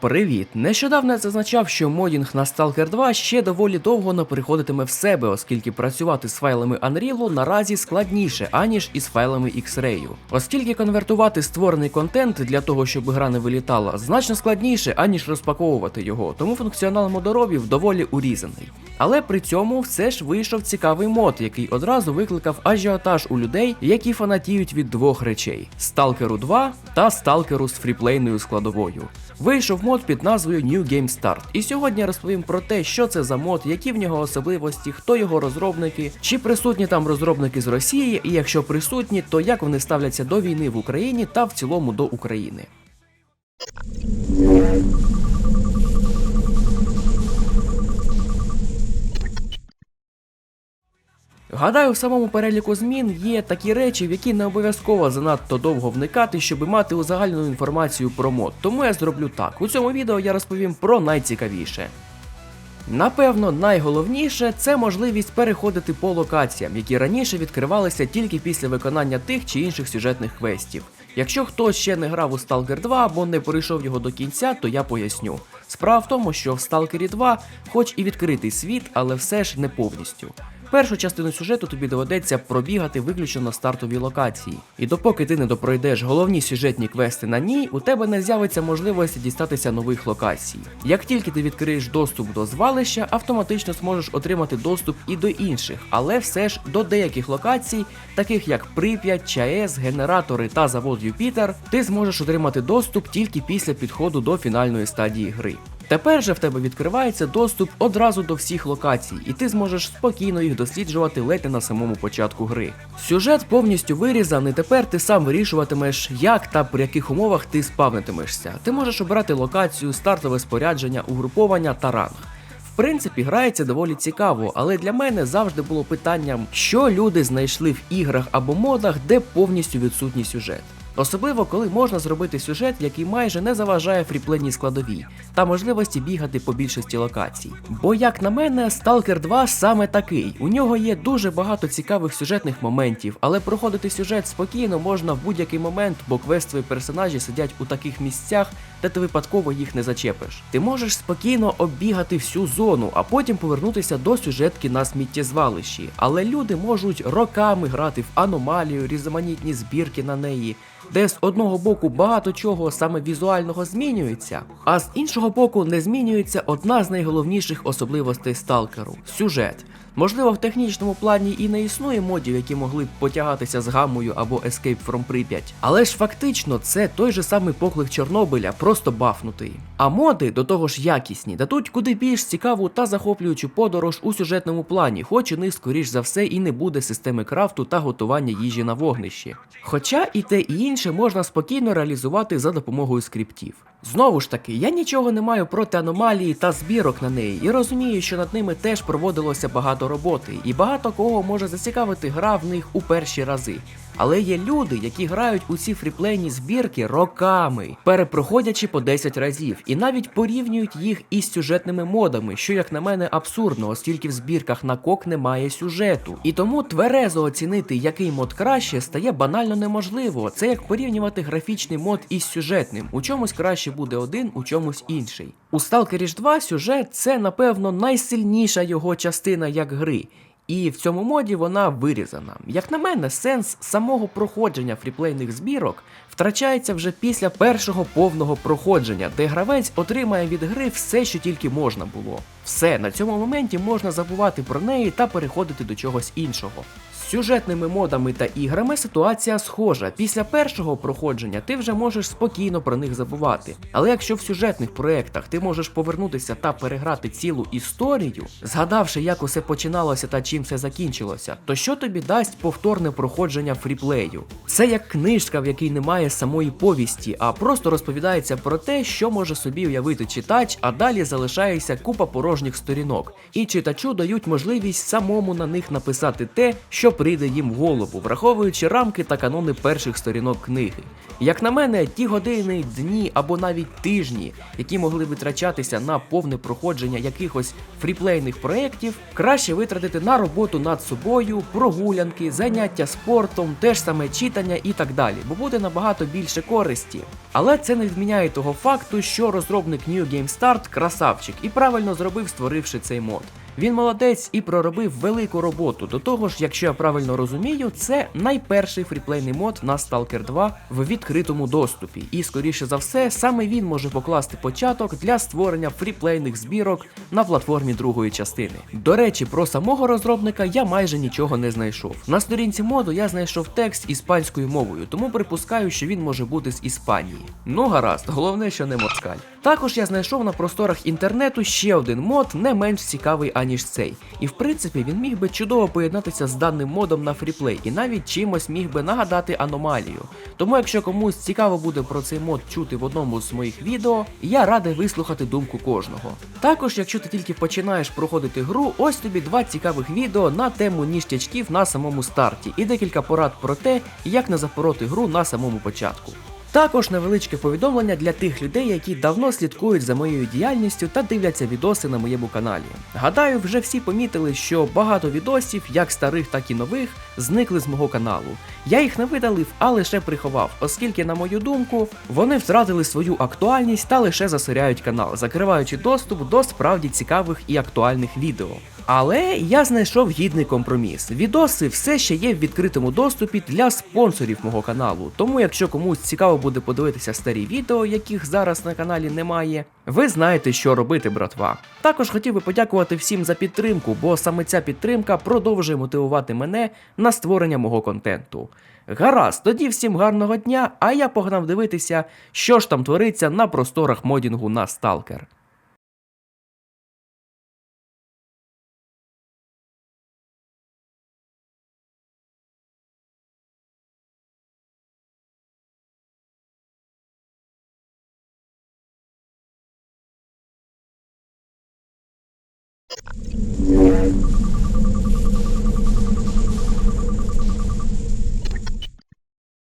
Привіт! Нещодавно я зазначав, що модінг на Stalker 2 ще доволі довго не переходитиме в себе, оскільки працювати з файлами Unreal наразі складніше, аніж із файлами X-Ray. Оскільки конвертувати створений контент для того, щоб гра не вилітала, значно складніше, аніж розпаковувати його, тому функціонал модоробів доволі урізаний. Але при цьому все ж вийшов цікавий мод, який одразу викликав ажіотаж у людей, які фанатіють від двох речей: Stalker 2 та Stalker з фріплейною складовою. Вийшов мод під назвою New Game Start. І сьогодні розповім про те, що це за мод, які в нього особливості, хто його розробники, чи присутні там розробники з Росії, і якщо присутні, то як вони ставляться до війни в Україні та в цілому до України. Гадаю, в самому переліку змін є такі речі, в які не обов'язково занадто довго вникати, щоб мати узагальнену інформацію про мод. Тому я зроблю так. У цьому відео я розповім про найцікавіше. Напевно, найголовніше це можливість переходити по локаціям, які раніше відкривалися тільки після виконання тих чи інших сюжетних квестів. Якщо хтось ще не грав у Stalker 2 або не пройшов його до кінця, то я поясню. Справа в тому, що в Stalker 2, хоч і відкритий світ, але все ж не повністю. Першу частину сюжету тобі доведеться пробігати виключно на стартовій локації. І допоки ти не допройдеш головні сюжетні квести на ній, у тебе не з'явиться можливості дістатися нових локацій. Як тільки ти відкриєш доступ до звалища, автоматично зможеш отримати доступ і до інших, але все ж до деяких локацій, таких як Прип'ять, ЧАЕС, генератори та завод Юпітер, ти зможеш отримати доступ тільки після підходу до фінальної стадії гри. Тепер же в тебе відкривається доступ одразу до всіх локацій, і ти зможеш спокійно їх досліджувати ледь не на самому початку гри. Сюжет повністю вирізаний, тепер ти сам вирішуватимеш, як та при яких умовах ти спавнитимешся. Ти можеш обрати локацію, стартове спорядження, угруповання та ранг. В принципі, грається доволі цікаво, але для мене завжди було питанням, що люди знайшли в іграх або модах, де повністю відсутній сюжет. Особливо, коли можна зробити сюжет, який майже не заважає фріпленній складовій, та можливості бігати по більшості локацій. Бо, як на мене, Stalker 2 саме такий. У нього є дуже багато цікавих сюжетних моментів, але проходити сюжет спокійно можна в будь-який момент, бо квестові персонажі сидять у таких місцях, де ти випадково їх не зачепиш. Ти можеш спокійно оббігати всю зону, а потім повернутися до сюжетки на сміттєзвалищі. Але люди можуть роками грати в аномалію, різноманітні збірки на неї, де з одного боку багато чого саме візуального змінюється, а з іншого боку не змінюється одна з найголовніших особливостей сталкеру сюжет. Можливо, в технічному плані і не існує модів, які могли б потягатися з гаммою або Escape from Pripyat, але ж фактично це той же самий поклик Чорнобиля, просто бафнутий. А моди до того ж якісні, дадуть куди більш цікаву та захоплюючу подорож у сюжетному плані, хоч у них скоріш за все і не буде системи крафту та готування їжі на вогнищі. Хоча і те і інше можна спокійно реалізувати за допомогою скриптів. Знову ж таки, я нічого не маю проти аномалії та збірок на неї, і розумію, що над ними теж проводилося багато роботи, і багато кого може зацікавити гра в них у перші рази. Але є люди, які грають у ці фріплейні збірки роками, перепроходячи по 10 разів, і навіть порівнюють їх із сюжетними модами, що, як на мене, абсурдно, оскільки в збірках на кок немає сюжету. І тому тверезо оцінити, який мод краще, стає банально неможливо. Це як порівнювати графічний мод із сюжетним. У чомусь краще буде один, у чомусь інший. У Stalker 2 сюжет це, напевно, найсильніша його частина як гри. І в цьому моді вона вирізана. Як на мене, сенс самого проходження фріплейних збірок втрачається вже після першого повного проходження, де гравець отримає від гри все, що тільки можна було. Все, на цьому моменті можна забувати про неї та переходити до чогось іншого. З сюжетними модами та іграми ситуація схожа. Після першого проходження ти вже можеш спокійно про них забувати. Але якщо в сюжетних проєктах ти можеш повернутися та переграти цілу історію, згадавши, як усе починалося та чим все закінчилося, то що тобі дасть повторне проходження фріплею? Це як книжка, в якій немає самої повісті, а просто розповідається про те, що може собі уявити читач, а далі залишається купа порожніх порожніх сторінок, і читачу дають можливість самому на них написати те, що прийде їм в голову, враховуючи рамки та канони перших сторінок книги. Як на мене, ті години, дні або навіть тижні, які могли витрачатися на повне проходження якихось фріплейних проєктів, краще витратити на роботу над собою, прогулянки, заняття спортом, те ж саме читання і так далі, бо буде набагато більше користі. Але це не відміняє того факту, що розробник New Game Start красавчик і правильно зробив, створивши цей мод. Він молодець і проробив велику роботу. До того ж, якщо я правильно розумію, це найперший фріплейний мод на Stalker 2 в відкритому доступі. І скоріше за все, саме він може покласти початок для створення фріплейних збірок на платформі другої частини. До речі, про самого розробника я майже нічого не знайшов. На сторінці моду я знайшов текст іспанською мовою, тому припускаю, що він може бути з Іспанії. Ну гаразд, головне, що не москаль. Також я знайшов на просторах інтернету ще один мод, не менш цікавий аніж цей. І в принципі він міг би чудово поєднатися з даним модом на фріплей і навіть чимось міг би нагадати аномалію. Тому, якщо комусь цікаво буде про цей мод чути в одному з моїх відео, я радий вислухати думку кожного. Також, якщо ти тільки починаєш проходити гру, ось тобі два цікавих відео на тему ніштячків на самому старті і декілька порад про те, як не запороти гру на самому початку. Також невеличке повідомлення для тих людей, які давно слідкують за моєю діяльністю та дивляться відоси на моєму каналі. Гадаю, вже всі помітили, що багато відосів, як старих, так і нових, зникли з мого каналу. Я їх не видалив, а лише приховав, оскільки, на мою думку, вони втратили свою актуальність та лише засоряють канал, закриваючи доступ до справді цікавих і актуальних відео. Але я знайшов гідний компроміс. Відоси все ще є в відкритому доступі для спонсорів мого каналу. Тому, якщо комусь цікаво буде подивитися старі відео, яких зараз на каналі немає, ви знаєте, що робити, братва. Також хотів би подякувати всім за підтримку, бо саме ця підтримка продовжує мотивувати мене на створення мого контенту. Гаразд, тоді всім гарного дня, а я погнав дивитися, що ж там твориться на просторах модінгу на Stalker. you